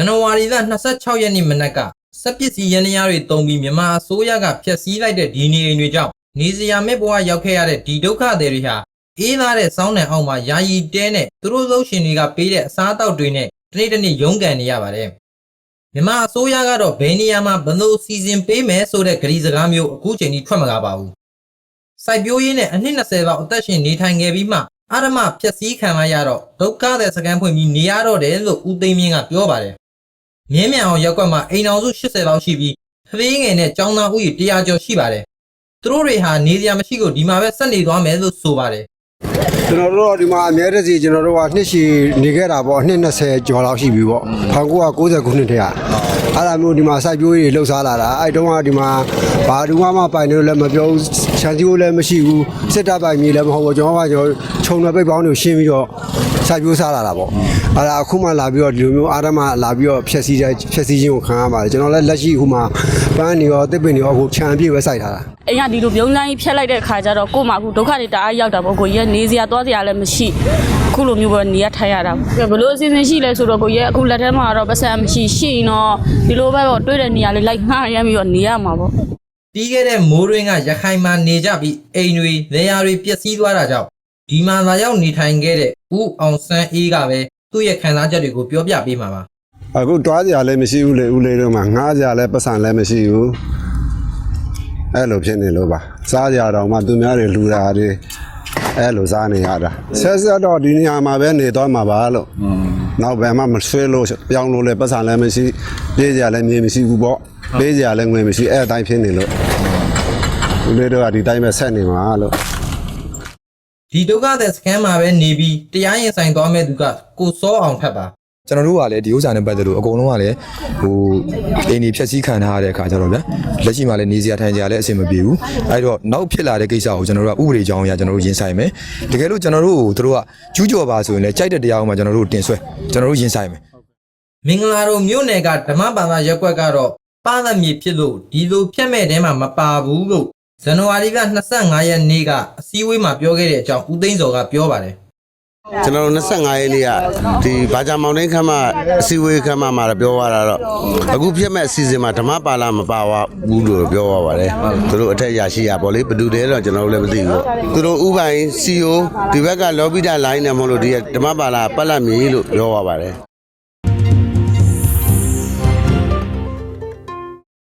န်နဝါရီလ26ရက်နေ့မနက်ကစက်ပစ္စည်းရန်ရာတွေတုံပြီးမြန်မာအစိုးရကဖျက်ဆီးလိုက်တဲ့ဒီနေအိမ်တွေကြောင့်နေစရာမဲ့ဘဝရောက်ခဲ့ရတဲ့ဒီဒုက္ခတွေတွေဟာအေးလာတဲ့စောင်းနယ်အောက်မှာယာယီတဲနဲ့သူတို့လုံးရှင်တွေကပေးတဲ့အစားအသောက်တွေနဲ့တနေ့တစ်နေ့ရုန်းကန်နေရပါတယ်မြန်မာအစိုးရကတော့ဘယ်နေရာမှာဘယ်လိုစီစဉ်ပေးမယ်ဆိုတဲ့ကြီစကားမျိုးအခုချိန်ထိထွက်မလာပါဘူးစိုက်ပျိုးရေးနဲ့အနှစ်20လောက်အသက်ရှင်နေထိုင်ခဲ့ပြီးမှအာရမဖျက်ဆီးခံရတော့ဒုက္ခတဲ့စကန်ဖွင့်ပြီးနေရတော့တယ်လို့ဦးသိန်းမြင့်ကပြောပါတယ် မြင်းမြန်အောင်ရက်ကွက်မှာအိမ်အောင်စု80လောက်ရှိပြီးဖဖေးငယ်နဲ့ចောင်းသားဦးရေ100ကျော်ရှိပါတယ်။သူတို့တွေဟာနေစရာမရှိကိုဒီမှာပဲဆက်နေသွားမယ်လို့ဆိုပါတယ်ကျွန်တော်တို့တော့ဒီမှာအများတစီကျွန်တော်တို့ကနှစ်ရှည်နေခဲ့တာပေါ့နှစ်20ကျော်လောက်ရှိပြီပေါ့1990ခုနှစ်တည်းက အဲ့ဒါမျိုးဒီမှာစိုက်ပျိုးရေးလှုပ်ရှားလာတာအဲ့တုန်းကဒီမှာဘာဒူမှမပိုင်လို့လည်းမပြောဘူးခြံစည်းရိုးလည်းမရှိဘူးစစ်တပ်ပိုင်မြေလည်းမဟုတ်ဘူးကျွန်တော်ကကျွန်တော်ခြုံတဲ့ပိတ်ပေါင်းတွေကိုရှင်းပြီးတော့စိုက်ပျိုးစားလာတာပေါ့အဲ့ဒါအခုမှလာပြီးတော့ဒီလိုမျိုးအာရမလာပြီးတော့ဖြည့်ဆည်းတဲ့ဖြည့်ဆည်းခြင်းကိုခံရပါတယ်ကျွန်တော်လည်းလက်ရှိအခုမှပန်းနေရောတစ်ပင်နေရောအခုခြံအပြည့်ပဲစိုက်ထားတာအိမ်ကဒီလိုပြုံးလိုင်းဖြတ်လိုက်တဲ့ခါကျတော့ကို့မှာအခုဒုက္ခတွေတအားရောက်တာပေါ့ကိုကြီးကနေစရာသွားစရာလည်းမရှိ အခုလိုမျိုးပေါ့နေရထိုင်ရတာပေါ့ဘယ်လိုအစီအစဉ်ရှိလဲဆိုတော့ကိုကြီးအခုလက်ထဲမှာတော့ပတ်စံမရှိရှိရင်တော့ဒီလိုပဲပေါ့တွေ့တဲ့နေရာလေးလိုက်ငှားရမ်းပြီးတော့နေရမှာပေါ့။ပြီးခဲ့တဲ့မိုးတွင်းကရခိုင်မှာနေကြပြီးအိမ်တွေနေရာတွေပျက်စီးသွားတာကြောင့်ဒီမှာလာရောက်နေထိုင်ခဲ့တဲ့ဦးအောင်ဆန်းအေးကပဲသူ့ရဲ့ခံစားချက်တွေကိုပြောပြပေးမှာပါအခုတွားကြရလည်းမရှိဘူးလေဦးလေးတို့မှာငားကြလည်းပတ်စံလည်းမရှိဘူးအဲ့လိုဖြစ်နေလို့ပါစားကြတော့မှသူများတွေလူတာတွေ အဲ့လိုစားနေရတာဆက်ဆက်တော့ဒီနေရာမှာပဲနေတော့မှာပါလို့နောက်ဘယ်မှမဆွဲလို့ပြောင်းလို့လည်းပတ်စံလည်းမရှိပြေးကြလည်းမြေမရှိဘူးပေါ့ပေးကြလည်းငွေမရှိအဲ့အတိုင်းဖြစ်နေလို့ဦးလေးတို့ကဒီတိုင်းပဲဆက်နေမှာလို့။ဒီဒုက္ခတဲ့စကန်မှာပဲနေပြီးတရားရင်ဆိုင်သွားမဲ့သူကကိုစောအောင်ထက်ပါ ကျွန်တော်တို့ကလည်းဒီဥစ္စာနဲ့ပတ်သက်လို့အကုန်လုံးကလည်းဟိုအင်းဒီဖြက်စီးခံထားရတဲ့အခါကျတော့ဗျလက်ရှိမှာလည်းနေစရာထိုင်စရာလည်းအဆင်မပြေဘူးအဲ့တော့နောက်ဖြစ်လာတဲ့ကိစ္စကိုကျွန်တော်တို့ကဥပဒေကြောင်းအရကျွန်တော်တို့ရင်ဆိုင်မယ်တကယ်လို့ကျွန်တော်တို့ကိုတို့ကကျူးကျော်ပါဆိုရင်လည်းကြိုက်တဲ့တရားအောင်မှာကျွန်တော်တို့တင်ဆွဲကျွန်တော်တို့ရင်ဆိုင်မယ်မင်္ဂလာတော်မြို့နယ်ကဓမ္မဘာသာရက်ကွက်ကတော့ပါသမီဖြစ်လို့ဒီလိုဖြတ်မဲ့တဲမှာမပါဘူးလို့ဇန်နဝါရီလ25ရက်နေ့ကအစည်းအဝေးမှာပြောခဲ့တဲ့အကြောင်းဦးသိန်းစော်ကပြောပါတယ် ကျွန်တော်တို့25ရက်နေ့ကဒီဘာဂျာမောင်တိုင်းခမ်းမအစည်းအဝေးခမ်းမမှာတော့ပြောသွားတာတော့အခုဖြစ်မဲ့အစီအစဉ်မှာဓမ္မပါဠိမပါဘူးလို့ပြောသွားပါတယ်သူတို့အထက်ရရှိရပါလေဘယ်သူတည်းတော့ကျွန်တော်တို့လည်းမသိဘူးပေါ့သူတို့ဥပိုင် CEO ဒီဘက်ကလော်ဘီတာလိုင်းနဲ့မဟုတ်လို့ဒီကဓမ္မပါဠိပတ်လက်မီလို့ပြောသွားပါတယ်